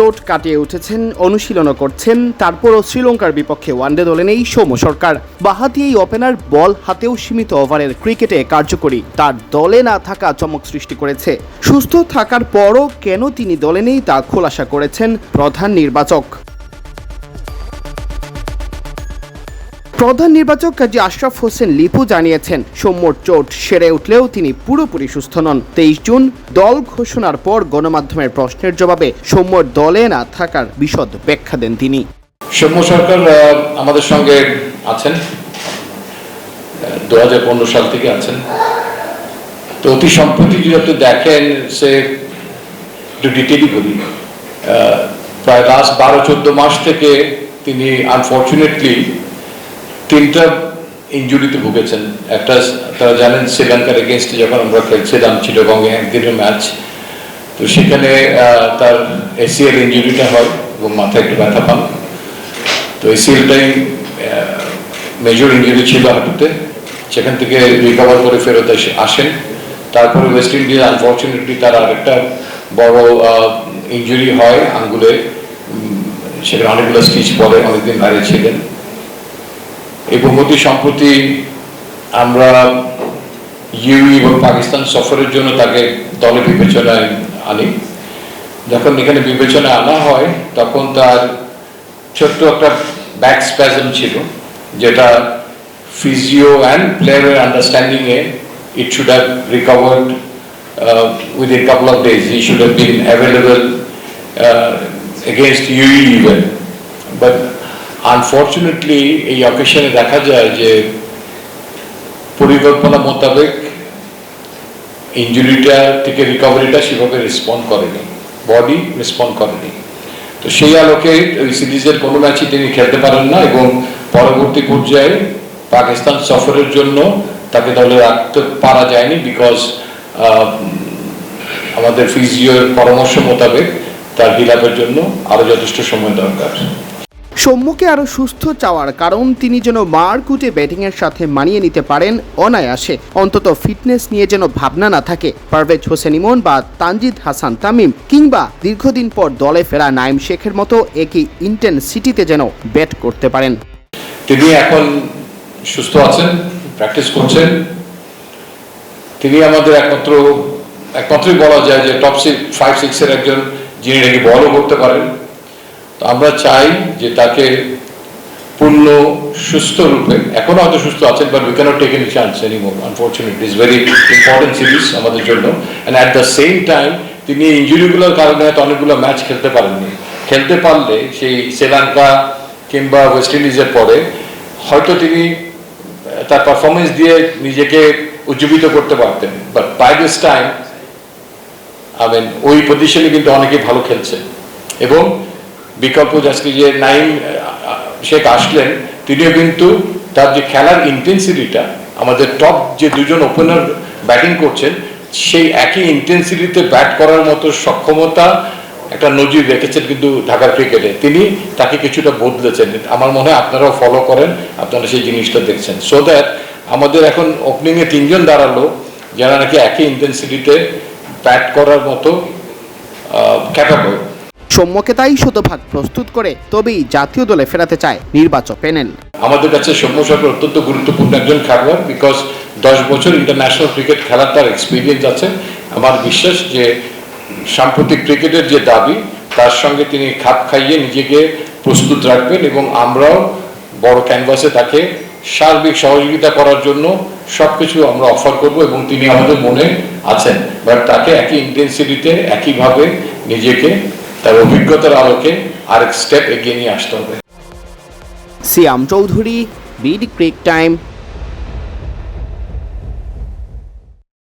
চোট কাটিয়ে উঠেছেন, অনুশীলনও করছেন, তারপরও শ্রীলঙ্কার বিপক্ষে ওয়ানডে দলে নেই সৌম্য সরকার। বাহাতি এই ওপেনার বল হাতেও সীমিত ওভারের ক্রিকেটে কার্যকরী, তার দলে না থাকা চমক সৃষ্টি করেছে। সুস্থ থাকার পরও কেন তিনি দলে নেই তা খোলাসা করেছেন প্রধান নির্বাচক। প্রধান নির্বাচক কাজী আশরাফ হোসেন লিপু জানিয়েছেন সৌম্যর চোট সেরে উঠলেও তিনি পুরোপুরি সুস্থ নন। তেইশ জুন দল ঘোষণার পর গণমাধ্যমের প্রশ্নের জবাবে সৌম্যর দলে না থাকার বিশদ ব্যাখ্যা দেন তিনি। সৌম্য সরকার আমাদের সঙ্গে আছেন দু হাজার পনেরো সাল থেকে আছেন। তো অতি সম্প্রতি যদি আপনি দেখেন, সে একটু ডিটেলই বলি প্রায় লাস্ট বারো চোদ্দ মাস থেকে তিনি আনফর্চুনেটলি তিনটা ইঞ্জুরিতে ভুগেছেন। একটা তারা জানেন শ্রীলঙ্কার এগেনস্টে যখন আমরা খেলছিলাম চিটগঙ্গে একদিনের ম্যাচ তো সেখানে তার এসিএল ইঞ্জুরিটা হয় এবং মাথায় একটু ব্যথা পান। তো এসিএলটাই মেজর ইঞ্জুরি ছিল হাঁটুতে। সেখান থেকে রিকভার করে ফেরত আসেন। তারপরে ওয়েস্ট ইন্ডিজ আনফর্চুনেটলি তার আরেকটা বড় ইঞ্জুরি হয় আঙ্গুলে। সেখানে অনেকগুলো স্টিচ পরে অনেকদিন বাইরে ছিলেন। এবং অতি সম্প্রতি আমরা ইউই এবং পাকিস্তান সফরের জন্য তাকে দলে বিবেচনায় আনি। যখন এখানে বিবেচনায় আনা হয়, তখন তার ছোট্ট একটা ব্যাক স্প্যাজম ছিল, যেটা ফিজিও অ্যান্ড প্লেয়ারের আন্ডারস্ট্যান্ডিংয়ে it should have recovered within couple of days he should have been available against UAE even but unfortunately এই অকেশনে দেখা যায় যে পরিকল্পনা মোতাবেক ইঞ্জুরিটা থেকে রিকভারিটা সেভাবে রেসপন্ড করেনি। বডি রেসপন্ড করেনি। তো সেই আলোকে ওই সিরিজের কোনো ম্যাচই তিনি খেলতে পারেন না এবং পরবর্তী পর্যায়ে পাকিস্তান সফরের জন্য তাকে দলে রাখতে পারা যায়নি বিকজ আমাদের ফিজিওর পরামর্শ মোতাবেক তার হিলাপের জন্য আরও যথেষ্ট সময় দরকার। সৌম্যকে আরও সুস্থ চাওয়ার কারণ তিনি যেন মারকুটে ব্যাটিংয়ের সাথে মানিয়ে নিতে পারেন অনায়াসে। অন্তত ফিটনেস নিয়ে যেন ভাবনা না থাকে। পারভেজ হোসেন ইমন বা তানজিদ হাসান তামিম কিংবা দীর্ঘদিন পর দলে ফেরা নাইম শেখের মতো একই ইন্টেন্সিটিতে যেন ব্যাট করতে পারেন। তিনি এখন সুস্থ আছেন, প্র্যাকটিস করছেন। তিনি আমাদের একমাত্র, একমাত্রই বলা যায় যে টপ সিক্স ফাইভ সিক্সের একজন যিনি নাকি বলও করতে পারেন। তো আমরা চাই যে তাকে পূর্ণ, সুস্থ রূপে, এখনও হয়তো সুস্থ আছেন but we cannot take any chance any more unfortunate is very important series আমাদের জন্য। And at the same time তিনি ইঞ্জুরিগুলোর কারণে হয়তো অনেকগুলো ম্যাচ খেলতে পারেননি। খেলতে পারলে সেই শ্রীলঙ্কা কিংবা ওয়েস্ট ইন্ডিজের পরে হয়তো তিনি তার পারফরমেন্স দিয়ে নিজেকে উজ্জীবিত করতে পারতেন। But by this time I mean ওই পজিশনে কিন্তু অনেকেই ভালো খেলছে। এবং বিকল্প আজকে যে নাইম শেখ আসলেন, তিনিও কিন্তু তার যে খেলার ইন্টেন্সিটিটা আমাদের টপ যে দুজন ওপেনার ব্যাটিং করছেন, সেই একই ইন্টেন্সিটিতে ব্যাট করার মতো সক্ষমতা একটা নজির রেখেছেন কিন্তু ঢাকার ক্রিকেটে তিনি তাকে কিছুটা বদলেছেন। আমার মনে হয় আপনারাও ফলো করেন, আপনারা সেই জিনিসটা দেখছেন। সো দ্যাট আমাদের এখন ওপেনিংয়ে তিনজন দাঁড়াল, যারা নাকি একই ইন্টেন্সিটিতে ব্যাট করার মতো ক্যাপাবল সৌম্যকে তাই শতভাগ প্রস্তুত করে তবেই জাতীয় দলে ফেরাতে চায় নির্বাচক প্যানেল। আমাদের কাছে সৌম্য সরকার অত্যন্ত গুরুত্বপূর্ণ একজন খেলোয়াড় বিকজ দশ বছর ইন্টারন্যাশনাল ক্রিকেট খেলার তার এক্সপিরিয়েন্স আছে। আমার বিশ্বাস যে সাম্প্রতিক ক্রিকেটের যে দাবি, তার সঙ্গে তিনি খাপ খাইয়ে নিজেকে প্রস্তুত রাখবেন এবং আমরাও বড় ক্যানভাসে তাকে সার্বিক সহযোগিতা করার জন্য সব কিছু আমরা অফার করব এবং তিনি আমাদের মনে আছেন। বাট তাকে একই ইন্টেন্সিটিতে একইভাবে নিজেকে তার অভিজ্ঞতার আলোকে আরেক স্টেপ এগিয়ে নিয়ে আসতে হবে। Siam Chowdhury BD Crictime